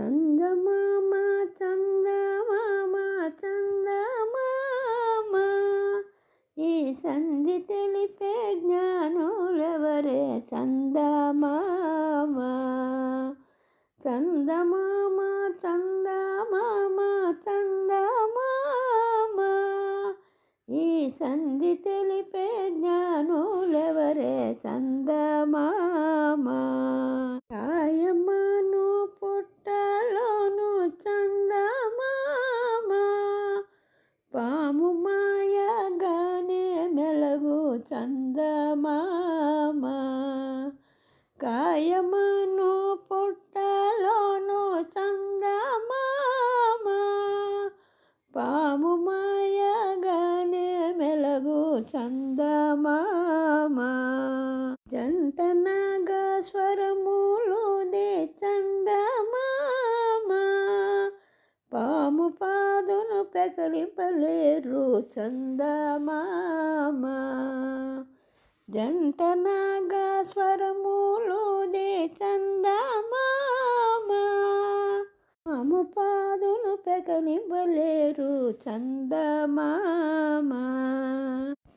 చందమామ చందమామ చందమామ. ఈ సంధి తెలిపే జ్ఞానులెవరే? చందమామ. చందమామ చందమామ చందమామ. ఈ సంధి తెలిపే జ్ఞానులెవరే? చందమామ చందమామ కాయమను పుట్టలోను చందమామ పాము మాయగానే మెలగు చందమామా. పాదును చందమామ. జంట నాగా స్వరములు దే చందమామ. పాము పాదును పెకనివ్వలేరు చందమామ.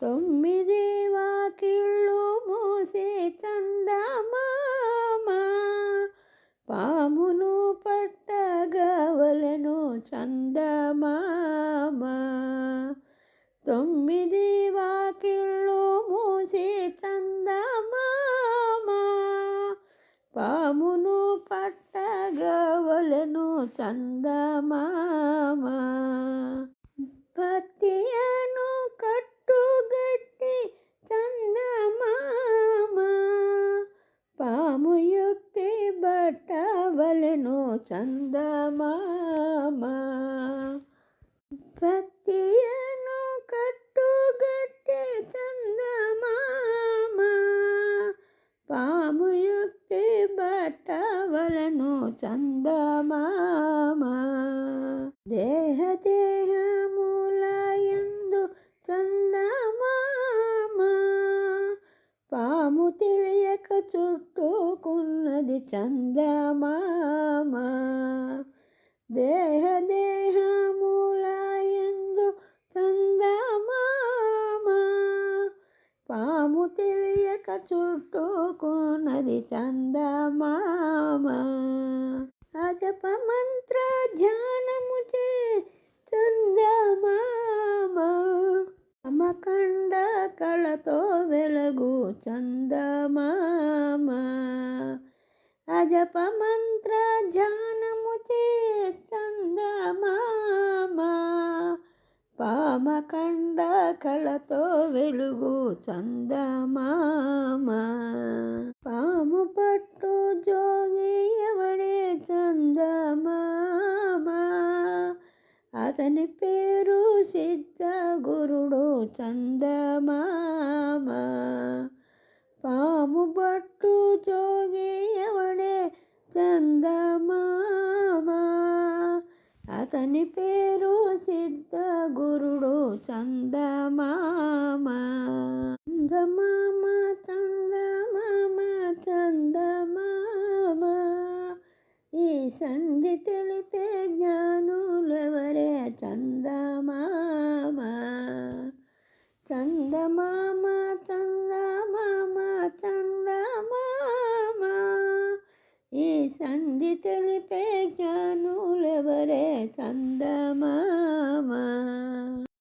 తొమ్మిది వాకిళ్ళు మూసే చందమామ. పామును పట్టగవలను చందమా. తొమ్మిది వాకిళ్ళు మూసి చందమామా. పామును పట్టగవలను చందమామా. పత్తియను కట్టుగట్టి చందమామా. పాము యుక్తి బట్టవలను చందమామా. భక్తియను నను చందమామ. దేహ దేహములయందు చందమామ. పాము తెలియక చుట్టుకున్నది చందమామ. దేహ దేహములయందు తెలియక చుట్టుకున్నది చందమామ. అజప మంత్ర ధ్యానము చే చందమామ. అమకండ కళతో వెలుగు చందమామ. అజప కళతో వెలుగు చందమామ. పాము పట్టు జోగి ఎవడే చందమామ. అతని పేరు సిద్ధ గురుడు చందమామ. పాము పట్టు జోగి ఎవడే చందమామ. అతని పేరు సిద్ధ గురుడు సంధి తెలిపే జ్ఞానులెవరే? చందమామ. చందమామ చందమామ చందమామ. ఈ సంధి తెలిపే జ్ఞానులెవరే? చందమామ.